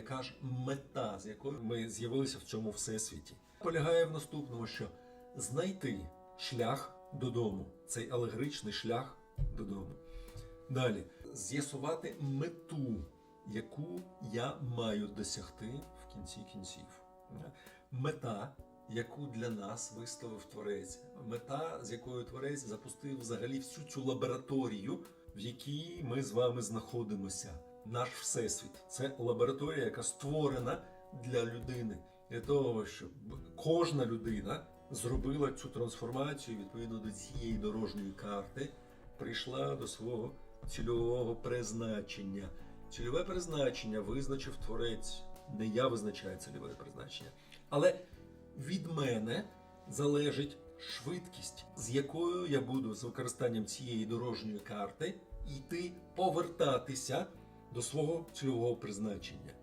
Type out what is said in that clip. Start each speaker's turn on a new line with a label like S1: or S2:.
S1: яка ж мета, з якою ми з'явилися в цьому всесвіті, полягає в наступному, що знайти шлях додому, цей алегоричний шлях додому. Далі з'ясувати мету, яку я маю досягти в кінці кінців. Мета, яку для нас виставив творець, мета, з якою творець запустив взагалі всю цю лабораторію, в якій ми з вами знаходимося. Наш всесвіт це лабораторія, яка створена для людини, для того, щоб кожна людина зробила цю трансформацію відповідно до цієї дорожньої карти, прийшла до свого цільового призначення. Цільове призначення визначив творець. Не я визначаю цільове призначення. Але від мене залежить швидкість, з якою я буду з використанням цієї дорожньої карти йти повертатися до свого цільового призначення.